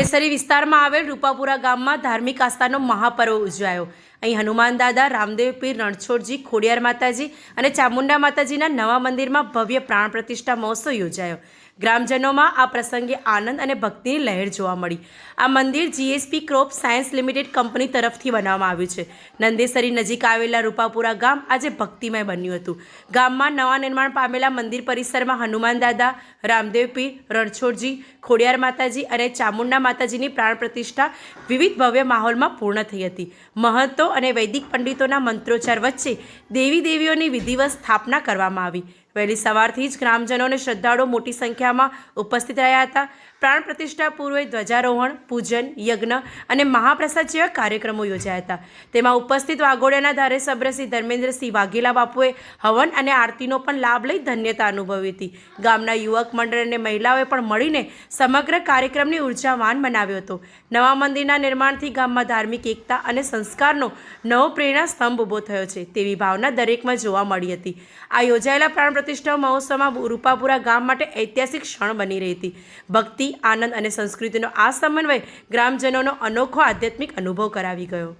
નંદેસરી વિસ્તારમાં આવેલ રૂપાપુરા ગામમાં ધાર્મિક આસ્થાનો મહાપર્વ ઉજવાયો. અહીં હનુમાન દાદા, રામદેવ પીર, રણછોડજી, ખોડિયાર માતાજી અને ચામુંડા માતાજીના નવા મંદિરમાં ભવ્ય પ્રાણ પ્રતિષ્ઠા મહોત્સવ યોજાયો. ગ્રામજનોમાં આ પ્રસંગે આનંદ અને ભક્તિની લહેર જોવા મળી. આ મંદિર GSP crop science limited company તરફથી બનાવવામાં આવ્યું છે. નંદેસરી નજીક આવેલા રૂપાપુરા ગામ આજે ભક્તિમય બન્યું હતું. ગામમાં નવા નિર્માણ પામેલા મંદિર પરિસરમાં હનુમાન દાદા, રામદેવ પીર, રણછોડજી, ખોડિયાર માતાજી અને ચામુંડા માતાજીની પ્રાણ પ્રતિષ્ઠા વિવિધ ભવ્ય માહોલમાં પૂર્ણ થઈ હતી. મહંતો અને વૈદિક પંડિતોના મંત્રોચ્ચાર વચ્ચે દેવી દેવીઓની વિધિવત સ્થાપના કરવામાં આવી. વહેલી સવારથી જ ગ્રામજનો અને શ્રદ્ધાળુઓ મોટી સંખ્યામાં ઉપસ્થિત રહ્યા હતા. પ્રાણ પ્રતિષ્ઠા પૂર્વે ધ્વજારોહણ, પૂજન, યજ્ઞ અને મહાપ્રસાદ જેવા કાર્યક્રમો યોજાયા હતા. તેમાં ઉપસ્થિત વાઘોડિયાના ધારાસભ્ય શ્રી ધર્મેન્દ્રસિંહ વાઘેલા બાપુએ હવન અને આરતીનો પણ લાભ લઈ ધન્યતા અનુભવી હતી. ગામના યુવક, મંડળ અને મહિલાઓએ પણ મળીને સમગ્ર કાર્યક્રમની ઉર્જાવાન બનાવ્યો હતો. નવા મંદિરના નિર્માણથી ગામમાં ધાર્મિક એકતા અને સંસ્કારનો નવો પ્રેરણા સ્તંભ ઊભો થયો છે તેવી ભાવના દરેકમાં જોવા મળી હતી. આ યોજાયેલા પ્રાણ પ્રતિષ્ઠા મહોત્સવમાં રૂપાપુરા ગામ માટે ઐતિહાસિક ક્ષણ બની રહી હતી. ભક્તિ, આનંદ અને સંસ્કૃતિનો આ સમન્વય ગ્રામજનોનો અનોખો આધ્યાત્મિક અનુભવ કરાવી ગયો.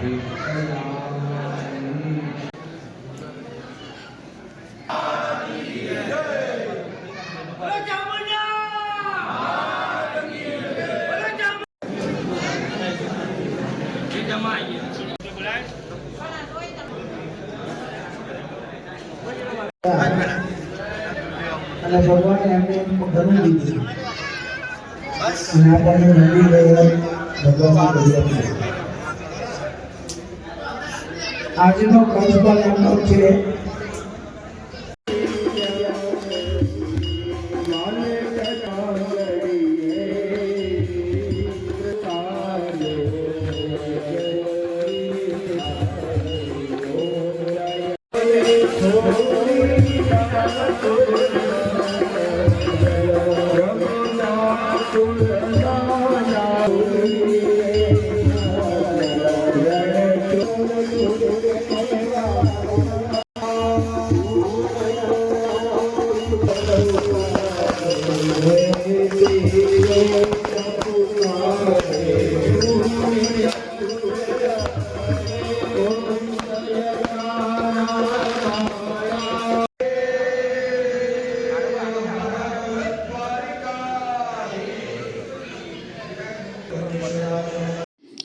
અને ભગવાને એમને ઘણું દીધું અને આપણને નવી લહેર ભગવાન કરી આપી આજનો પ્રિન્સિપલ એમનો છે.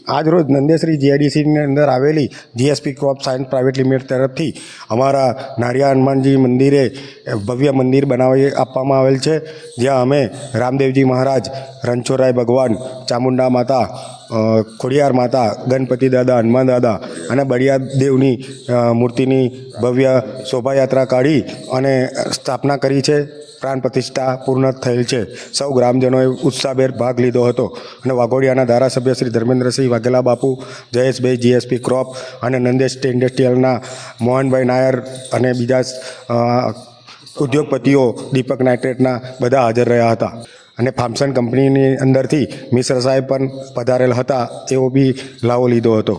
આજરોજ નંદેશ્રી જીઆઈડીસીની અંદર આવેલી GSP crop science private limited તરફથી અમારા નારિયા હનુમાનજી મંદિરે ભવ્ય મંદિર બનાવી આપવામાં આવેલ છે. જ્યાં અમે રામદેવજી મહારાજ, રણછોડરાય ભગવાન, ચામુંડા માતા ખોડિયાર માતા, ગણપતિ દાદા, હનુમાન દાદા અને બળિયા દેવની મૂર્તિની ભવ્ય શોભાયાત્રા કાઢી અને સ્થાપના કરી છે. પ્રાણ પ્રતિષ્ઠા પૂર્ણ થયેલ છે. સૌ ગ્રામજનોએ ઉત્સાહભેર ભાગ લીધો હતો અને વાઘોડિયાના ધારાસભ્ય શ્રી ધર્મેન્દ્રસિંહ વાઘેલા બાપુ જયેશભાઈ, જીએસપી ક્રોપ અને નંદેશ ઇન્ડસ્ટ્રીયલના મોહનભાઈ નાયર અને બીજા ઉદ્યોગપતિઓ દીપક નાઇટ્રેટના બધા હાજર રહ્યા હતા. અને ફામસન કંપનીની અંદરથી મિશ્ર સાહેબ પણ પધારેલ હતા એવો બી લાવો લીધો હતો.